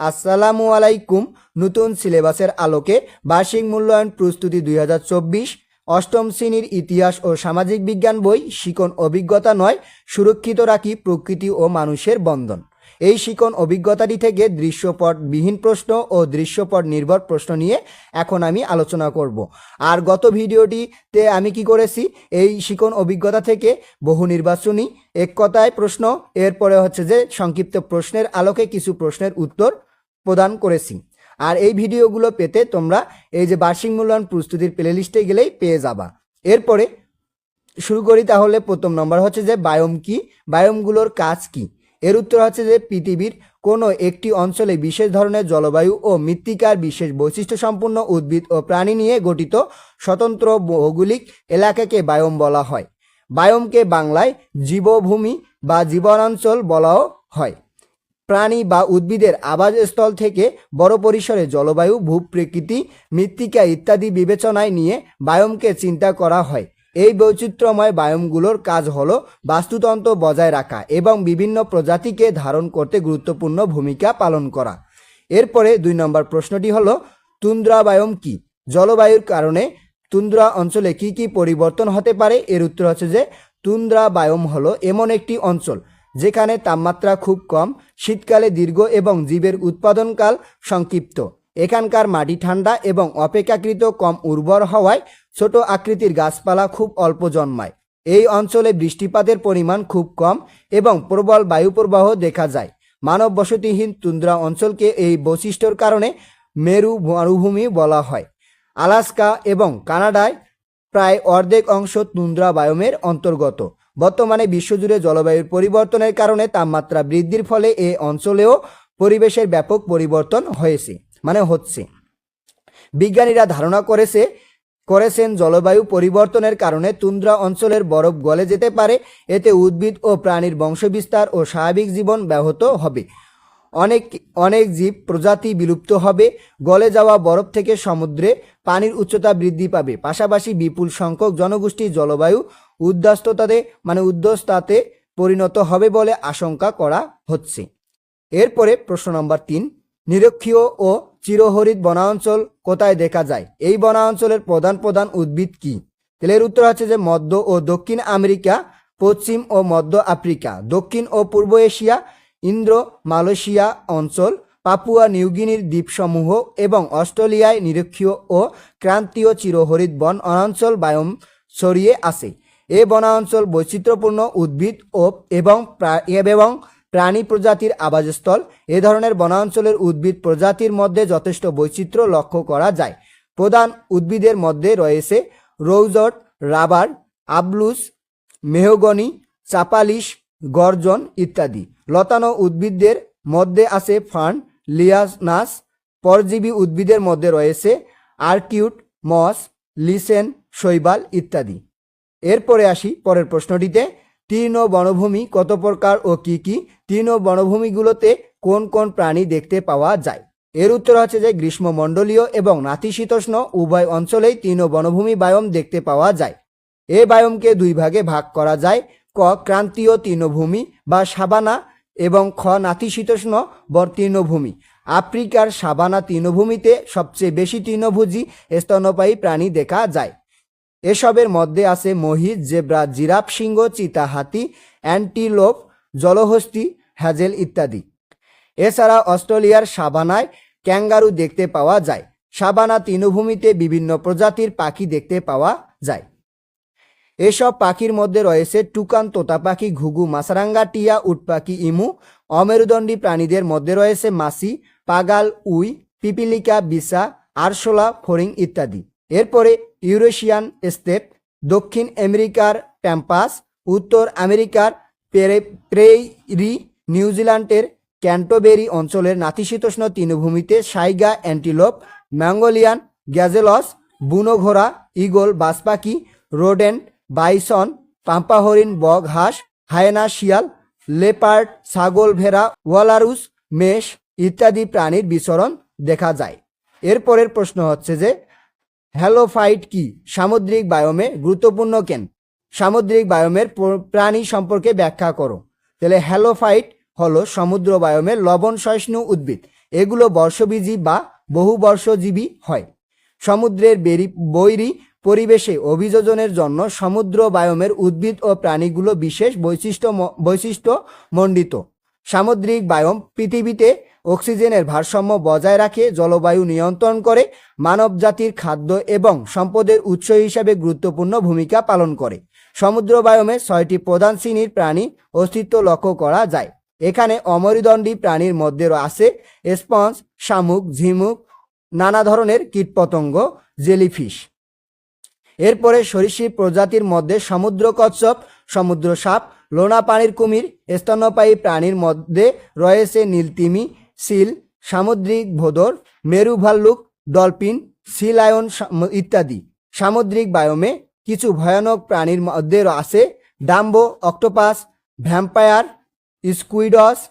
আসসালামু আলাইকুম। নতুন সিলেবাসের আলোকে বার্ষিক মূল্যায়ন প্রস্তুতি দুই অষ্টম শ্রেণির ইতিহাস ও সামাজিক বিজ্ঞান বই শিকন অভিজ্ঞতা নয়, সুরক্ষিত রাখি প্রকৃতি ও মানুষের বন্ধন। এই শিকন অভিজ্ঞতাটি থেকে দৃশ্যপট বিহীন প্রশ্ন ও দৃশ্যপট নির্ভর প্রশ্ন নিয়ে এখন আমি আলোচনা করব। আর গত ভিডিওটিতে আমি কি করেছি? এই শিকন অভিজ্ঞতা থেকে বহু নির্বাচনী এক কথায় প্রশ্ন, এরপরে হচ্ছে যে সংক্ষিপ্ত প্রশ্নের আলোকে কিছু প্রশ্নের উত্তর প্রদান করেছি। আর এই ভিডিওগুলো পেতে তোমরা এই যে বার্ষিক মূল্যায়ন প্রস্তুতির প্লেলিস্টে গেলেই পেয়ে যাবা। এরপরে শুরু করি তাহলে প্রথম নম্বর হচ্ছে যে বায়োম কি? বায়োমগুলোর কাজ কি? এর উত্তর হচ্ছে যে পৃথিবীর কোনো একটি অঞ্চলে বিশেষ ধরনের জলবায়ু ও মৃত্তিকার বিশেষ বৈশিষ্ট্য সম্পন্ন উদ্ভিদ ও প্রাণী নিয়ে গঠিত স্বতন্ত্র ভৌগোলিক এলাকাকে বায়োম বলা হয়। বায়মকে বাংলায় জীবভূমি বা জীবনাঞ্চল বলাও হয়। প্রাণী বা উদ্ভিদের আবাসস্থল থেকে বড় পরিসরে জলবায়ু, ভূপ্রকৃতি, মৃত্তিকা ইত্যাদি বিবেচনায় নিয়ে বায়মকে চিন্তা করা হয়। এই বৈচিত্র্যময় বায়োমগুলোর কাজ হল বাস্তুতন্ত্র বজায় রাখা এবং বিভিন্ন প্রজাতিকে ধারণ করতে গুরুত্বপূর্ণ ভূমিকা পালন করা। এরপরে দুই নম্বর প্রশ্নটি হল তুন্দ্রা বায়োম কি? জলবায়ুর কারণে তুন্দ্রা অঞ্চলে কি কি পরিবর্তন হতে পারে? এর উত্তর হচ্ছে যে তুন্দ্রা বায়োম হলো এমন একটি অঞ্চল যেখানে তাপমাত্রা খুব কম, শীতকালে দীর্ঘ এবং জীবের উৎপাদনকাল সংক্ষিপ্ত। এখানকার মাটি ঠান্ডা এবং অপেক্ষাকৃত কম উর্বর হওয়ায় ছোট আকৃতির গাছপালা খুব অল্প জন্মায়। এই অঞ্চলে বৃষ্টিপাতের পরিমাণ খুব কম এবং প্রবল বায়ুপ্রবাহ দেখা যায়। মানব বসতিহীন তুন্দ্রা অঞ্চলকে এই বৈশিষ্ট্যর কারণে মেরু মরুভূমি বলা হয়। আলাস্কা এবং কানাডায় প্রায় অর্ধেক অংশ তুন্দ্রা বায়োমের অন্তর্গত। বর্তমানে বিশ্বজুড়ে জলবায়ুর পরিবর্তনের কারণে তাপমাত্রা বৃদ্ধির ফলে এই অঞ্চলেও পরিবেশের ব্যাপক পরিবর্তন হয়েছে মানে হচ্ছে। বিজ্ঞানীরা ধারণা করেছে করেছেন জলবায়ু পরিবর্তনের কারণে তুন্দ্রা অঞ্চলের বরফ গলে যেতে পারে, এতে উদ্ভিদ ও প্রাণীর বংশবিস্তার ও স্বাভাবিক জীবন ব্যাহত হবে। অনেক অনেক জীব প্রজাতি বিলুপ্ত হবে, গলে যাওয়া বরফ থেকে সমুদ্রে পানির উচ্চতা বৃদ্ধি পাবে। পাশাপাশি বিপুল সংখ্যক জনগোষ্ঠী জলবায়ু উদ্বাস্ততাতে মানে উদ্বস্তাতে পরিণত হবে বলে আশঙ্কা করা হচ্ছে। এরপরে প্রশ্ন নম্বর তিন, নিরক্ষীয় ও চিরহরিত বনাঞ্চল কোথায় দেখা যায়? এই বনাঞ্চলের প্রধান প্রধান উদ্ভিদ কি? তেলের উত্তর হচ্ছে যে মধ্য ও দক্ষিণ আমেরিকা, পশ্চিম ও মধ্য আফ্রিকা, দক্ষিণ ও পূর্ব এশিয়া, ইন্দ্র মালয়েশিয়া অঞ্চল, পাপুয়া নিউগিনির দ্বীপসমূহ এবং অস্ট্রেলিয়ায় নিরক্ষীয় ও ক্রান্তীয় চিরহরিত বন অঞ্চল বায়ম ছড়িয়ে আছে। এ বনাঞ্চল বৈচিত্র্যপূর্ণ উদ্ভিদ ও এবং এবং প্রাণী প্রজাতির আবাসস্থল। এ ধরনের বনাঞ্চলের উদ্ভিদ প্রজাতির মধ্যে যথেষ্ট বৈচিত্র্য লক্ষ্য করা যায়। প্রধান উদ্ভিদের মধ্যে রয়েছে রৌজট, রাবার, আবলুস, মেহগনি, চাপালিশ, গর্জন ইত্যাদি। লতানো উদ্ভিদদের মধ্যে আছে ফার্ন লিয়ানাস। পরজীবী উদ্ভিদের মধ্যে রয়েছে আর্কিউট, মস, লিসেন, শৈবাল ইত্যাদি। এরপরে আসি পরের প্রশ্নটিতে। তৃণ বনভূমি কত প্রকার ও কি কি? তৃণ বনভূমিগুলোতে কোন কোন প্রাণী দেখতে পাওয়া যায়? এর উত্তর হচ্ছে যে গ্রীষ্মমণ্ডলীয় এবং নাতিশীতোষ্ণ উভয় অঞ্চলেই তৃণ বনভূমি বায়ম দেখতে পাওয়া যায়। এ বায়মকে দুই ভাগে ভাগ করা যায়। ক, ক্রান্তীয় তৃণভূমি বা সাবানা এবং খ, নাতিশীতোষ্ণ তৃণভূমি। আফ্রিকার সাবানা তৃণভূমিতে সবচেয়ে বেশি তৃণভোজী স্তন্যপায়ী প্রাণী দেখা যায়। এসবের মধ্যে আছে মহিষ, জেব্রা, জিরাফ, সিংহ, চিতা, হাতি, অ্যান্টিলোপ, জলহস্তি, হ্যাজেল ইত্যাদি। এছাড়া অস্ট্রেলিয়ার সাবানায় ক্যাঙ্গারু দেখতে পাওয়া যায়। সাবানা তৃণভূমিতে বিভিন্ন প্রজাতির পাখি দেখতে পাওয়া যায়। এসব পাখির মধ্যে রয়েছে টুকান তোতা পাখি ঘুঘু মাসারাঙ্গা টিয়া উট পাখি ইমু, অমেরুদণ্ডী প্রাণীদের মধ্যে রয়েছে মাসি পাগাল, উই, পিপিলিকা বিসা আরশোলা, ফড়িং ইত্যাদি। এরপরে ইউরেশিয়ান স্টেপ দক্ষিণ আমেরিকার প্যাম্পাস, উত্তর আমেরিকার পেরে প্রেরি নিউজিল্যান্ডের ক্যান্টোবেরি অঞ্চলের নাতিশীতোষ্ণ তৃণভূমিতে সাইগা অ্যান্টিলোপ, ম্যাঙ্গোলিয়ান গ্যাজেলস বুনো ঘোড়া ইগল বাজপাখি রোডেন্ট, বাইসন পাম্পা হরিণ বগ হাঁস হায়না শিয়াল লেপার্ড, ছাগল ভেড়া, ওয়ালারুস, মেষ ইত্যাদি প্রাণীর বিচরণ দেখা যায়। এরপরের প্রশ্ন হচ্ছে যে হ্যালোফাইট কি? সামুদ্রিক বায়োমে গুরুত্বপূর্ণ কেন? সামুদ্রিক বায়োমের প্রাণী সম্পর্কে ব্যাখ্যা করো। তাহলে হ্যালোফাইট হলো সমুদ্র বায়োমের লবণ সহিষ্ণু উদ্ভিদ। এগুলো বর্ষবীজী বা বহুবর্ষজীবী হয়। সমুদ্রের বেরি বৈরী পরিবেশে অভিযোজনের জন্য সমুদ্র বায়মের উদ্ভিদ ও প্রাণীগুলো বিশেষ বৈশিষ্ট্য বৈশিষ্ট্য মণ্ডিত। সামুদ্রিক বায়ম পৃথিবীতে অক্সিজেনের ভারসাম্য বজায় রাখে, জলবায়ু নিয়ন্ত্রণ করে, মানবজাতির খাদ্য এবং সম্পদের উৎস হিসাবে গুরুত্বপূর্ণ ভূমিকা পালন করে। সমুদ্র বায়মে ছয়টি প্রধান শ্রেণির প্রাণী অস্তিত্ব লক্ষ্য করা যায়। এখানে অমরিদণ্ডী প্রাণীর মধ্যে আছে স্পঞ্জ, শামুক, ঝিমুক, নানা ধরনের কীটপতঙ্গ, জেলিফিশ। এরপরে সরীসৃপ প্রজাতির মধ্যে সমুদ্র কচ্ছপ সমুদ্র সাপ লোনা পানির কুমির, স্তন্যপায়ী প্রাণীর মধ্যে রয়েছে নীলতিমি সিল, সামুদ্রিক ভোদর মেরু ভাল্লুক ডলফিন, সি লায়ন সাম- ইত্যাদি। সামুদ্রিক বায়োমে কিছু ভয়ানক প্রাণীর মধ্যে আছে dumbo, octopus, vampire, squids,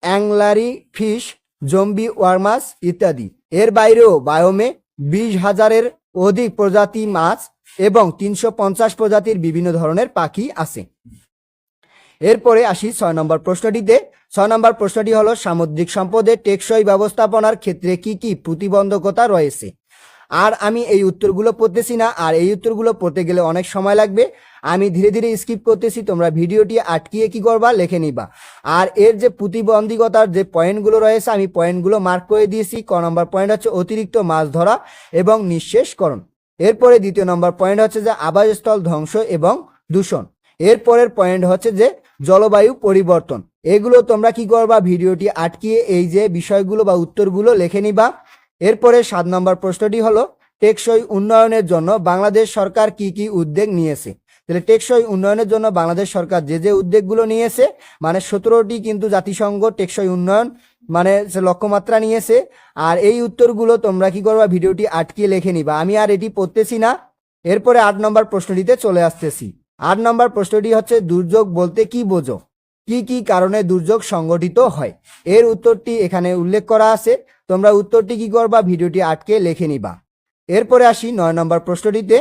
angler fish, zombie worms ইত্যাদি। এর বাইরেও বায়োমে বিশ হাজারের অধিক প্রজাতি মাছ এবং তিনশো পঞ্চাশ প্রজাতির বিভিন্ন ধরনের পাখি আছে। এরপরে আসি ছয় নম্বর প্রশ্নটিতে ছয় নম্বর প্রশ্নটি হলো, সামুদ্রিক সম্পদের টেকসই ব্যবস্থাপনার ক্ষেত্রে কি কি প্রতিবন্ধকতা রয়েছে? আর আমি এই উত্তরগুলো পড়তেছি না, আর এই উত্তরগুলো পড়তে গেলে অনেক সময় লাগবে। আমি ধীরে ধীরে স্কিপ করতেছি, তোমরা ভিডিওটি আটকিয়ে কি করবা, লিখে নিবা। আর এর যে প্রতিবন্ধকতার যে পয়েন্টগুলো রয়েছে, আমি পয়েন্টগুলো মার্ক করে দিয়েছি। ক নম্বর পয়েন্ট হচ্ছে অতিরিক্ত মাছ ধরা এবং নিঃশেষকরণ। এরপরে দ্বিতীয় নম্বর পয়েন্ট হচ্ছে যে আবাসস্থল ধ্বংস এবং দূষণ। এরপরের পয়েন্ট হচ্ছে যে জলবায়ু পরিবর্তন। এগুলো তোমরা কি করবা? ভিডিওটি আটকিয়ে এই যে বিষয়গুলো বা উত্তরগুলো লিখে নিবা। এরপরে সাত নম্বর প্রশ্নটি হলো, টেকসই উন্নয়নের জন্য বাংলাদেশ সরকার কি কি উদ্যোগ নিয়েছে? তাহলে টেকসই উন্নয়নের জন্য বাংলাদেশ সরকার যে যে উদ্যোগগুলো নিয়েছে মানে সতেরোটি কিন্তু জাতিসংঘ টেকসই উন্নয়ন মানে লক্ষ্যমাত্রা নিয়েছে। আর এই উত্তরগুলো তোমরা কি করবা? ভিডিওটি আটকিয়ে লিখে নিবা। আমি আর এটি পড়তেছি না। এরপরে আট নম্বর প্রশ্নটিতে চলে আসতেছি। আট নম্বর প্রশ্নটি হচ্ছে, দুর্যোগ বলতে কি বোঝো? কি কি কারণে দুর্যোগ সংগঠিত হয়? এর উত্তরটি এখানে উল্লেখ করা আছে। তোমরা উত্তরটি কি করবা? ভিডিওটি আটকে লিখে নিবা। এরপরে আসি নয় নম্বর প্রশ্নটিতে।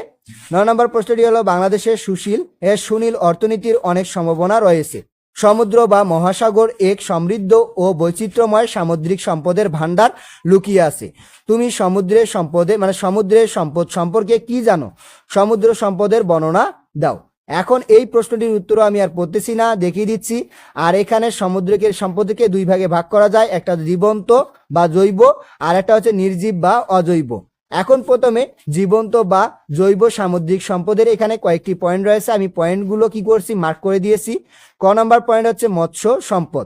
নয় নম্বর প্রশ্নটি হলো, বাংলাদেশের সুশীল এর সুনীল অর্থনীতির অনেক সম্ভাবনা রয়েছে। সমুদ্র বা মহাসাগর এক সমৃদ্ধ ও বৈচিত্র্যময় সামুদ্রিক সম্পদের ভাণ্ডার লুকিয়ে আছে। তুমি সমুদ্রের সম্পদে মানে সমুদ্রের সম্পদ সম্পর্কে কি জানো? সমুদ্র সম্পদের বর্ণনা দাও। এখন এই প্রশ্নটির উত্তর আমি আর পড়তেছি না, দেখিয়ে দিচ্ছি। আর এখানে সমুদ্রকে সম্পদকে দুই ভাগে ভাগ করা যায়, একটা জীবন্ত বা জৈব, আর একটা হচ্ছে নির্জীব বা অজৈব। এখন প্রথমে জীবন্ত বা জৈব সামুদ্রিক সম্পদের এখানে কয়েকটি পয়েন্ট রয়েছে। আমি পয়েন্টগুলো কি করছি? মার্ক করে দিয়েছি। ক নম্বর পয়েন্ট হচ্ছে মৎস্য সম্পদ।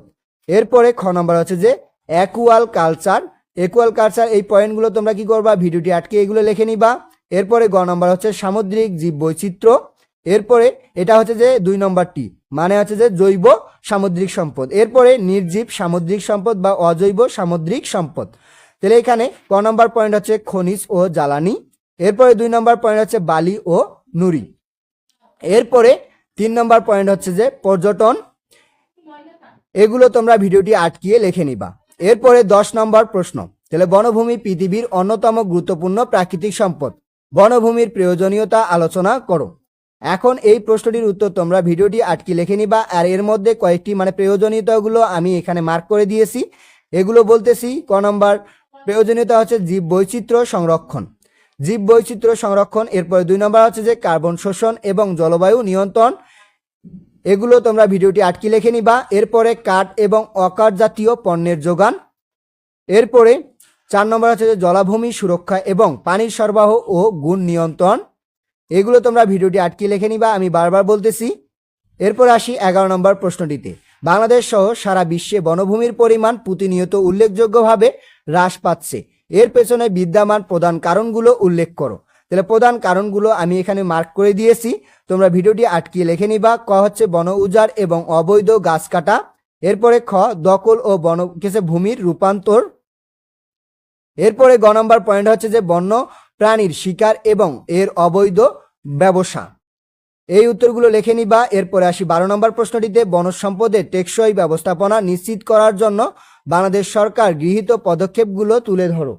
এরপরে খ নম্বর হচ্ছে যে অ্যাকুয়াল কালচার একুয়াল কালচার এই পয়েন্টগুলো তোমরা কি করবা? ভিডিওটি আটকে এগুলো লিখে নিবা। এরপরে গ নম্বর হচ্ছে সামুদ্রিক জীব বৈচিত্র্য এরপরে এটা হচ্ছে যে দুই নম্বরটি মানে হচ্ছে যে জৈব সামুদ্রিক সম্পদ। এরপরে নির্জীব সামুদ্রিক সম্পদ বা অজৈব সামুদ্রিক সম্পদ। তাহলে এখানে ক নম্বর পয়েন্ট হচ্ছে খনিজ ও জ্বালানি, এরপরে দুই নম্বর পয়েন্ট হচ্ছে বালি ও নুড়ি। এরপরে তিন নম্বর পয়েন্ট হচ্ছে যে পর্যটন, এগুলো তোমরা ভিডিওটি আটকিয়ে লিখে নিবা। এরপরে দশ নম্বর প্রশ্ন, তাহলে বনভূমি পৃথিবীর অন্যতম গুরুত্বপূর্ণ প্রাকৃতিক সম্পদ। বনভূমির প্রয়োজনীয়তা আলোচনা করো। এখন এই প্রশ্নটির উত্তর তোমরা ভিডিওটি আটকে লিখে নিবা, আর এর মধ্যে কয়েকটি মানে প্রয়োজনীয়তাগুলো আমি এখানে মার্ক করে দিয়েছি। এগুলো বলতেছি, ক নম্বর, প্রয়োজনীয়তা হচ্ছে জীব বৈচিত্র্য সংরক্ষণ। জীব বৈচিত্র্য সংরক্ষণ, এরপরে দুই নম্বর হচ্ছে যে কার্বন শোষণ এবং জলবায়ু নিয়ন্ত্রণ। এগুলো তোমরা ভিডিওটি আটকে লিখে নিবা। এরপরে কাঠ এবং অকাঠ জাতীয় পণ্যের যোগান। এরপরে চার নম্বর হচ্ছে যে জলাভূমি সুরক্ষা এবং পানির সরবরাহ ও গুণ নিয়ন্ত্রণ। এগুলো তোমরা ভিডিওটি আটকে লিখে নিবা, আমি বারবার বলতেছি। এরপর আসি এগারো নম্বর প্রশ্নটিতে। বাংলাদেশ সহ সারা বিশ্বে বনভূমির পরিমাণ প্রতিনিয়ত উল্লেখযোগ্যভাবে হ্রাস পাচ্ছে। এর পেছনে বিদ্যমান প্রধান কারণগুলো উল্লেখ করো। তাহলে প্রধান কারণগুলো আমি এখানে মার্ক করে দিয়েছি। তোমরা ভিডিওটি আটকিয়ে লিখে নিবা, ক হচ্ছে বন উজাড় এবং অবৈধ গাছ কাটা। এরপরে খ, দখল ও বন কেসে ভূমির রূপান্তর। এরপরে গ নম্বর পয়েন্ট হচ্ছে যে বন্য প্রাণীর শিকার এবং এর অবৈধ ব্যবসা। এই উত্তরগুলো লিখে নিবা, এরপরে আসি বারো নম্বর প্রশ্নটিতে, বনজ সম্পদের টেকসই ব্যবস্থাপনা নিশ্চিত করার জন্য বাংলাদেশ সরকার গৃহীত পদক্ষেপগুলো তুলে ধরো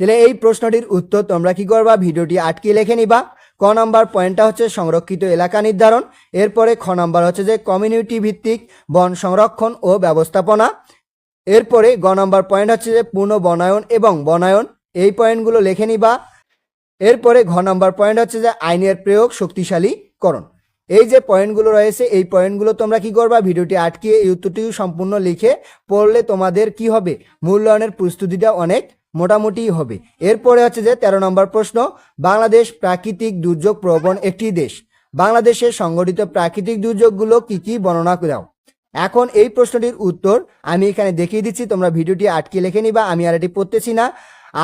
তাহলে এই প্রশ্নটির উত্তর তোমরা কি করবা? ভিডিওটি আটকে লিখে নিবা। ক নম্বর পয়েন্টটা হচ্ছে সংরক্ষিত এলাকা নির্ধারণ। এরপরে খ নম্বর হচ্ছে যে কমিউনিটি ভিত্তিক বন সংরক্ষণ ও ব্যবস্থাপনা। এরপরে গ নম্বর পয়েন্ট হচ্ছে যে পূর্ণ বনায়ন এবং বনায়ন। এই পয়েন্টগুলো লেখে নিবা। এরপরে ঘ নম্বর পয়েন্ট হচ্ছে যে আইনের প্রয়োগ শক্তিশালীকরণ। এই যে পয়েন্টগুলো রয়েছে, এই পয়েন্টগুলো তোমরা কি করবা? ভিডিওটি আটকিয়ে এই উত্তরটি সম্পূর্ণ লিখে পড়লে তোমাদের কি হবে? মূল্যায়নের প্রস্তুতিটা অনেক মোটামুটি হবে। এরপরে হচ্ছে যে তেরো নম্বর প্রশ্ন, বাংলাদেশ প্রাকৃতিক দুর্যোগ প্রবণ একটি দেশ। বাংলাদেশে সংগঠিত প্রাকৃতিক দুর্যোগগুলো কি কি বর্ণনা দাও? এখন এই প্রশ্নটির উত্তর আমি এখানে দেখিয়ে দিচ্ছি, তোমরা ভিডিওটি আটকে লিখে নিবা, আমি আর এটি পড়তেছি না।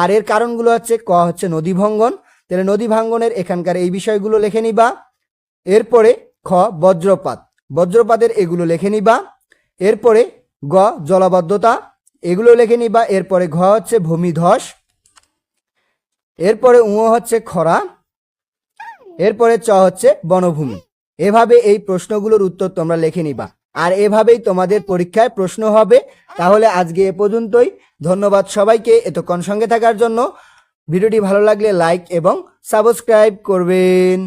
আর এর কারণগুলো হচ্ছে, ক হচ্ছে নদী ভঙ্গন তাহলে নদী ভাঙ্গনের এখানকার এই বিষয়গুলো লেখে নিবা। এরপরে খ, বজ্রপাত। বজ্রপাতের এগুলো লেখে নিবা। এরপরে গ, জলাবদ্ধতা। এগুলো লেখে নিবা। এরপরে ঘ হচ্ছে ভূমিধস এরপরে উঁ হচ্ছে খরা। এরপরে চ হচ্ছে বনভূমি। এভাবে এই প্রশ্নগুলোর উত্তর তোমরা লিখে নিবা। আর এভাবেই তোমাদের পরীক্ষায় প্রশ্ন হবে। তাহলে আজকে এ পর্যন্তই। ধন্যবাদ সবাইকে এতক্ষণ সঙ্গে থাকার জন্য। ভিডিওটি ভালো লাগলে লাইক এবং সাবস্ক্রাইব করবেন।